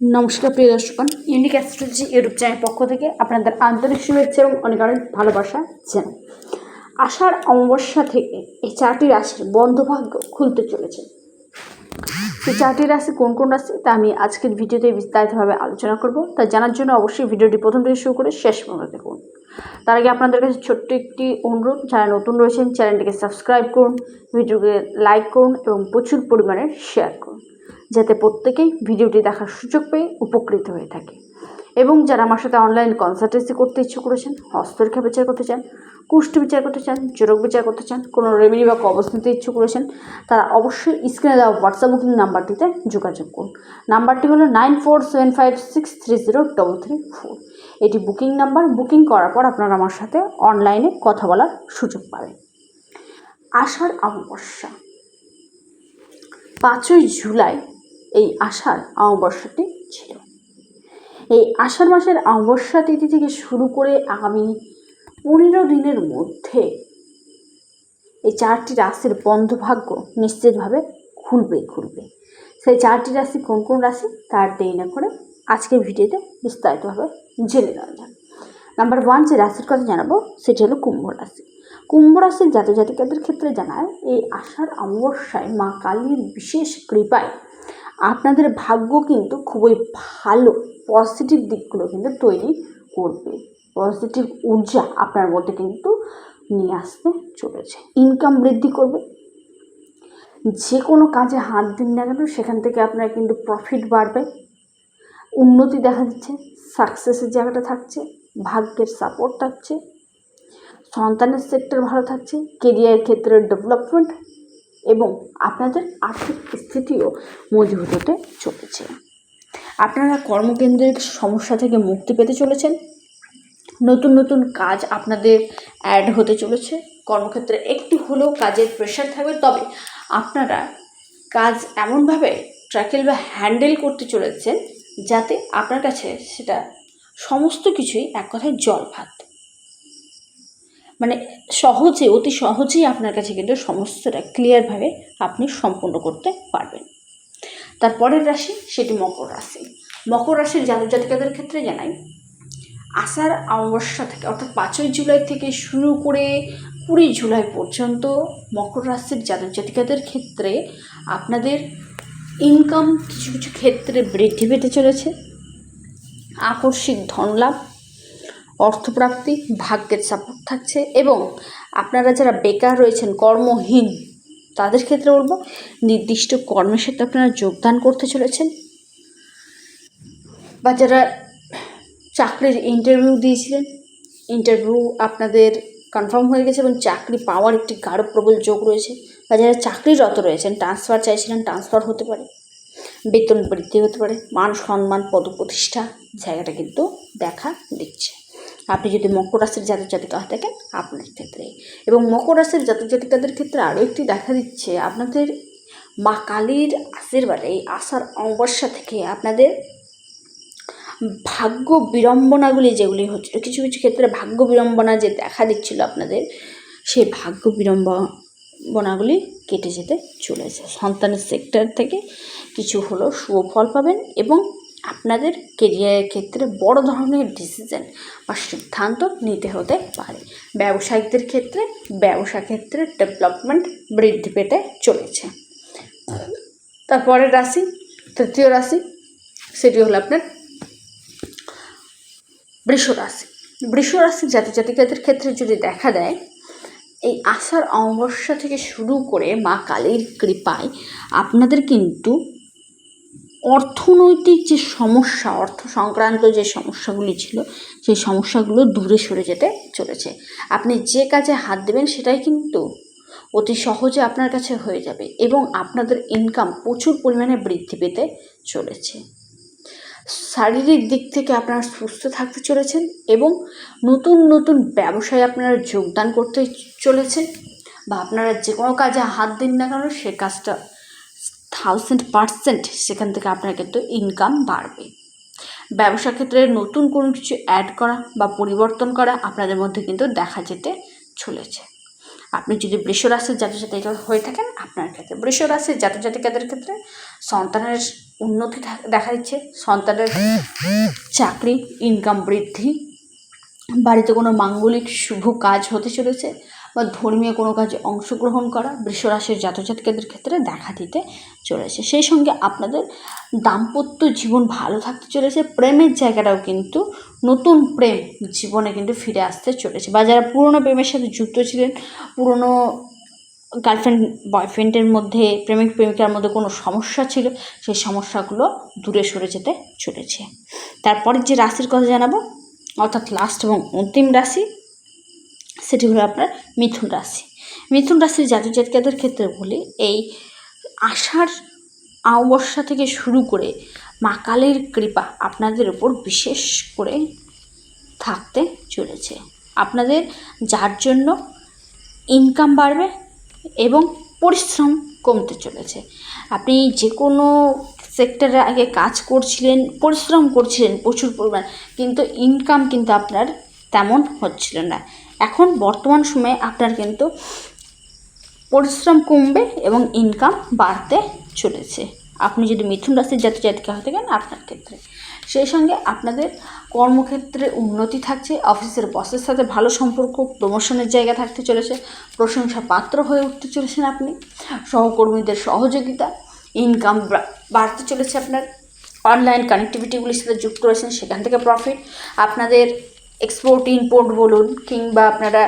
নমস্কার, প্রিয় দর্শকগণ ইউনিক অ্যাস্ট্রোলজি ইউটিউব চ্যানেলের পক্ষ থেকে আপনাদের আন্তরিক শুভেচ্ছা এবং অনেক অনেক ভালোবাসা জানাই। আষাঢ় অমাবস্যা থেকে এই চারটি রাশির বন্ধভাগ্য খুলতে চলেছে। এই চারটি রাশি কোন কোন রাশি, তা আমি আজকের ভিডিওতে বিস্তারিতভাবে আলোচনা করব। তা জানার জন্য অবশ্যই ভিডিওটি প্রথম থেকে শুরু করে শেষ পর্যন্ত দেখুন। তার আগে আপনাদের কাছে ছোট্ট একটি অনুরোধ, যারা নতুন রয়েছেন, চ্যানেলটিকে সাবস্ক্রাইব করুন, ভিডিওকে লাইক করুন এবং প্রচুর পরিমাণে শেয়ার করুন। যাতে প্রত্যেকেই ভিডিওটি দেখার সুযোগ পেয়ে উপকৃত হয়ে থাকে। এবং যারা আমার সাথে অনলাইন কনসালটেন্সি করতে ইচ্ছুক করেছেন হস্তরেখা বিচার করতে চান, কুষ্ঠ বিচার করতে চান জোরক বিচার করতে চান, কোনো রেমেডি বা কবচ নিতে ইচ্ছুক করেছেন, তারা অবশ্যই স্ক্রিনে দেওয়া হোয়াটসঅ্যাপ বুকিং নাম্বারটিতে যোগাযোগ করুন। নাম্বারটি হলো nine four seven five six three zero double three four এটি বুকিং নাম্বার বুকিং করার পর আপনারা আমার সাথে অনলাইনে কথা বলার সুযোগ পাবেন। আষাঢ় অমাবস্যা। পাঁচই জুলাই এই আষাঢ় অমাবস্যাটি ছিল। এই আষাঢ় মাসের অমাবস্যা তিথি থেকে শুরু করে আগামী পনেরো দিনের মধ্যে এই চারটি রাশির বন্ধভাগ্য নিশ্চিতভাবে খুলবেই খুলবে। সেই চারটি রাশি কোন কোন রাশি তার দেরি না করে আজকের ভিডিওতে বিস্তারিতভাবে জেনে নেওয়া যাক। নাম্বার ওয়ান যে রাশির কথা জানাব সেটি হলো কুম্ভ রাশি। কুম্ভ রাশির জাতক জাতিকাদের ক্ষেত্রে জানায় এই আষাঢ় অমাবস্যায় মা কালীর বিশেষ কৃপায় আপনাদের ভাগ্য কিন্তু খুবই ভালো পজিটিভ দিকগুলো কিন্তু তৈরি করবে। পজিটিভ ঊর্জা আপনার মধ্যে কিন্তু নিয়ে আসতে চলেছে। ইনকাম বৃদ্ধি করবে। যে কোনো কাজে হাত দিন না কেন সেখান থেকে আপনার কিন্তু প্রফিট বাড়বে। উন্নতি দেখা যাচ্ছে সাকসেসের জায়গাটা থাকছে, ভাগ্যের সাপোর্ট থাকছে, সন্তানের সেক্টর ভালো থাকছে কেরিয়ার ক্ষেত্রে ডেভেলপমেন্ট এবং আপনাদের আর্থিক স্থিতিও মজবুত হতে চলেছে। আপনারা কর্মকেন্দ্রিক সমস্যা থেকে মুক্তি পেতে চলেছেন। নতুন নতুন কাজ আপনাদের অ্যাড হতে চলেছে। কর্মক্ষেত্রে একটু হলেও কাজের প্রেশার থাকবে, তবে আপনারা কাজ এমনভাবে ট্র্যাকেল বা হ্যান্ডেল করতে চলেছেন যাতে আপনার কাছে সেটা সমস্ত কিছুই এক কথায় জল ভাত। মানে সহজে, অতি সহজেই আপনার কাছে কিন্তু সমস্তটা ক্লিয়ারভাবে আপনি সম্পূর্ণ করতে পারবেন। তারপরের রাশি সেটি মকর রাশি। মকর রাশির জাতক জাতিকাদের ক্ষেত্রে জানাই, আষাঢ় অমাবস্যা থেকে অর্থাৎ পাঁচই জুলাই থেকে শুরু করে কুড়ি জুলাই পর্যন্ত মকর রাশির জাতক জাতিকাদের ক্ষেত্রে আপনাদের ইনকাম কিছু কিছু ক্ষেত্রে বৃদ্ধি পেতে চলেছে। আকস্মিক ধনলাভ অর্থপ্রাপ্তি, ভাগ্যের সাপোর্ট থাকছে এবং আপনারা যারা বেকার রয়েছেন, কর্মহীন, তাদের ক্ষেত্রে বলব, নির্দিষ্ট কর্মের সাথে আপনারা যোগদান করতে চলেছেন। বা যারা চাকরির ইন্টারভিউ দিয়েছিলেন ইন্টারভিউ আপনাদের কনফার্ম হয়ে গেছে এবং চাকরি পাওয়ার একটি গাঢ় প্রবল যোগ রয়েছে। বা যারা চাকরিরত রয়েছেন ট্রান্সফার চাইছিলেন ট্রান্সফার হতে পারে, বেতন বৃদ্ধি হতে পারে, মান সম্মান, পদপ্রতিষ্ঠা, জায়গাটা কিন্তু দেখা দিচ্ছে। আপনি যদি মকর রাশির জাতক জাতিকা হয়ে থাকেন, আপনার ক্ষেত্রে। এবং মকর রাশির জাতক জাতিকাদের ক্ষেত্রে আরও একটি দেখা দিচ্ছে, আপনাদের মা কালীর আশীর্বাদে এই আষাঢ় অমাবস্যা থেকে আপনাদের ভাগ্য বিড়ম্বনাগুলি যেগুলি হচ্ছিল, কিছু কিছু ক্ষেত্রে ভাগ্য বিড়ম্বনা যে দেখা দিচ্ছিল আপনাদের, সেই ভাগ্য বিড়ম্বনাগুলি কেটে যেতে চলেছে। সন্তানের সেক্টর থেকে কিছু হলো শুভ ফল পাবেন এবং আপনাদের কেরিয়ারের ক্ষেত্রে বড় ধরনের ডিসিশন বা সিদ্ধান্ত নিতে হতে পারে। ব্যবসায়িকদের ক্ষেত্রে, ব্যবসা ক্ষেত্রে ডেভেলপমেন্ট বৃদ্ধি পেতে চলেছে। তারপরের রাশি, তৃতীয় রাশি, সেটি হলো আপনার বৃষ রাশি। বৃষ রাশি জাতি জাতিকাদের ক্ষেত্রে যদি দেখা দেয়, এই আষাঢ় অমাবস্যা থেকে শুরু করে মা কালীর কৃপায় আপনাদের কিন্তু অর্থনৈতিক যে সমস্যা, অর্থ সংক্রান্ত যে সমস্যাগুলি ছিল, সেই সমস্যাগুলো দূরে সরে যেতে চলেছে। আপনি যে কাজে হাত দেবেন সেটাই কিন্তু অতি সহজে আপনার কাছে হয়ে যাবে এবং আপনাদের ইনকাম প্রচুর পরিমাণে বৃদ্ধি পেতে চলেছে। শারীরিক দিক থেকে আপনারা সুস্থ থাকতে চলেছেন এবং নতুন নতুন ব্যবসায় আপনারা যোগদান করতে চলেছেন বা আপনারা যে কোনো কাজে হাত দিন না কেন, সে কাজটা থাউজেন্ড পারসেন্ট সেখান থেকে আপনার কিন্তু ইনকাম বাড়বে। ব্যবসা ক্ষেত্রে নতুন কোনো কিছু অ্যাড করা বা পরিবর্তন করা আপনাদের মধ্যে কিন্তু দেখা যেতে চলেছে। আপনি যদি বৃষ রাশির জাতক জাতিকা হয়ে থাকেন, আপনার ক্ষেত্রে বৃষ রাশির জাতক জাতিকাদের ক্ষেত্রে সন্তানের উন্নতি দেখা দিচ্ছে। সন্তানের চাকরি ইনকাম বৃদ্ধি বাড়িতে কোনো মাঙ্গলিক শুভ কাজ হতে চলেছে বা ধর্মীয় কোনো কাজে অংশগ্রহণ করা বৃষরাশির জাতজাতিকাদের ক্ষেত্রে দেখা দিতে চলেছে। সেই সঙ্গে আপনাদের দাম্পত্য জীবন ভালো থাকতে চলেছে, প্রেমের জায়গাটাও কিন্তু নতুন প্রেম জীবনে কিন্তু ফিরে আসতে চলেছে। বা যারা পুরনো প্রেমের সাথে যুক্ত ছিলেন, পুরনো গার্লফ্রেন্ড বয়ফ্রেন্ডের মধ্যে, প্রেমিক প্রেমিকার মধ্যে কোনো সমস্যা ছিল, সেই সমস্যাগুলো দূরে সরে যেতে চলেছে। তারপরে যে রাশির কথা জানাব অর্থাৎ লাস্ট এবং অন্তিম রাশি, সেটি হলো আপনার মিথুন রাশি। মিথুন রাশির জাতক জাতিকাদের ক্ষেত্রে বলি, এই আষাঢ় অমাবস্যা থেকে শুরু করে মা কালীর কৃপা আপনাদের উপর বিশেষ করে থাকতে চলেছে। আপনাদের, যার জন্য ইনকাম বাড়বে এবং পরিশ্রম কমতে চলেছে। আপনি যে কোনো সেক্টরে আগে কাজ করছিলেন, পরিশ্রম করছিলেন প্রচুর পরিমাণ, কিন্তু ইনকাম কিন্তু আপনার তেমন হচ্ছিল না। এখন বর্তমান সময়ে আপনার কিন্তু পরিশ্রম কমবে এবং ইনকাম বাড়তে চলেছে। আপনি যদি মিথুন রাশির জাতি জাতিকা হয়ে থাকেন আপনার ক্ষেত্রে। সেই সঙ্গে আপনাদের কর্মক্ষেত্রে উন্নতি থাকছে, অফিসের বসের সাথে ভালো সম্পর্ক প্রমোশনের জায়গা থাকতে চলেছে প্রশংসা পাত্র হয়ে উঠতে চলেছেন আপনি, সহকর্মীদের সহযোগিতা ইনকাম বাড়তে চলেছে আপনার। অনলাইন কানেক্টিভিটিগুলির সাথে যুক্ত রয়েছেন, সেখান থেকে প্রফিট আপনাদের এক্সপোর্ট ইম্পোর্ট বলুন, কিংবা আপনারা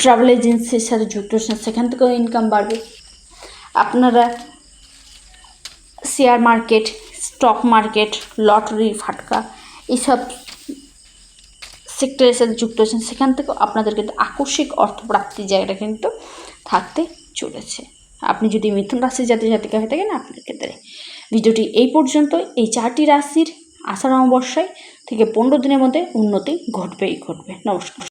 ট্রাভেল এজেন্সির সাথে যুক্ত রয়েছেন, সেখান থেকেও ইনকাম বাড়বে। আপনারা share market stock market lottery ফাটকা, এইসব সেক্টরের সাথে যুক্ত আছেন সেখান থেকেও আপনাদের কিন্তু আকস্মিক অর্থপ্রাপ্তির জায়গাটা কিন্তু থাকতে চলেছে। আপনি যদি মিথুন রাশির জাতি জাতিকা হয়ে থাকেন, আপনার ক্ষেত্রে ভিডিওটি এই পর্যন্ত। এই চারটি রাশির আষাঢ় অমাবস্যায় থেকে পনেরো দিনের মধ্যে উন্নতি ঘটবেই ঘটবে। নমস্কার।